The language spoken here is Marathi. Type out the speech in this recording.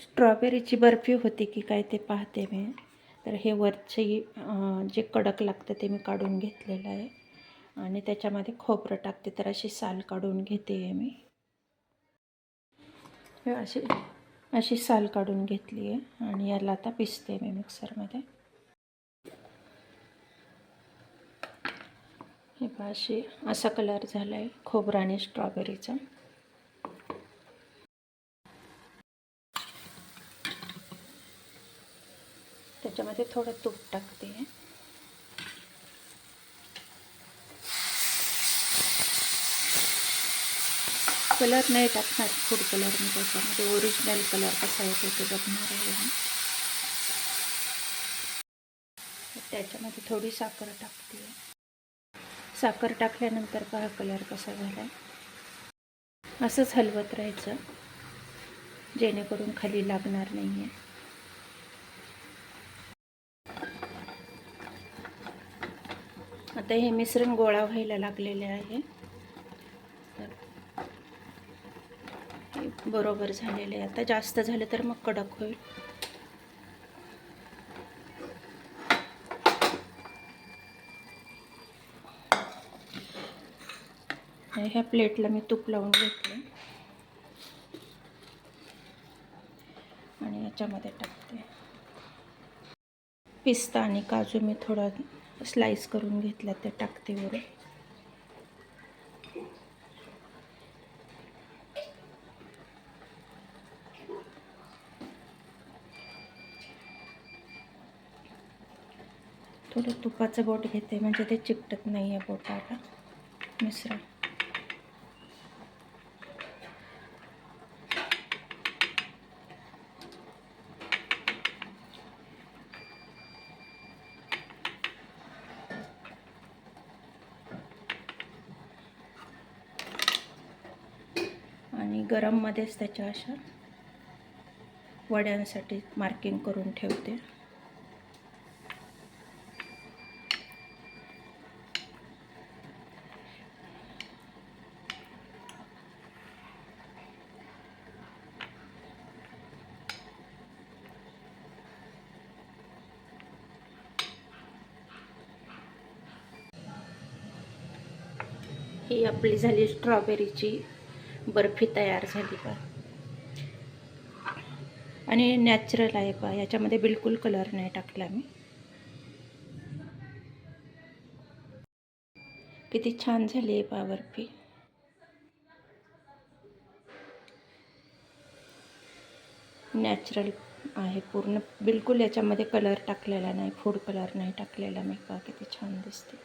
स्ट्रॉबेरीची बर्फी होती की काय ते पाहते मी. तर हे वरचे जे कडक लागतं ते मी काढून घेतलेलं आहे. आणि त्याच्यामध्ये खोबरं टाकते तर अशी साल काढून घेते आहे मी अशी अशी साल काढून घेतली आहे. आणि याला आता पिसते मी मिक्सरमध्ये. हे पहा अशी असा कलर झाला आहे खोबरा आणि स्ट्रॉबेरीचा त्याच्यामध्ये थोडं तूप टाकते. कलर नाही टाकणार फूड कलर मी त्याच्यामध्ये ओरिजिनल कलर कसा येतो ते बघणार आहे त्याच्यामध्ये थोडी साखर टाकते. साखर टाकल्यानंतर पहा कलर कसा झाला. आहे असंच हलवत राहायचं. जेणेकरून खाली लागणार नाही आहे आता हे मिश्रण गोळा व्हायला लागलेले आहे. तर बरोबर झालेले आहे. आता जास्त झालं तर मग कडक होईल. ह्या प्लेटला मी तूप लावून घेतले आणि याच्यामध्ये टाकते. पिस्ता आणि काजू मी थोडा स्लाइस करून घेतला ते टाकते वरून. थोडं तुपाचं बोट घेते म्हणजे ते चिकटत नाही आहे बोटाला मिश्रण. आणि गरममध्येच त्याच्या अशा वड्यांसाठी मार्किंग करून ठेवते. ही आपली झाली स्ट्रॉबेरीची बर्फी तयार झाली पा आणि नॅचरल आहे पा याच्यामध्ये बिलकुल कलर नाही टाकला मी. किती छान झाली आहे पा बर्फी. नॅचरल आहे पूर्ण. बिलकुल याच्यामध्ये कलर टाकलेला नाही. फूड कलर नाही टाकलेला मी का किती छान दिसते.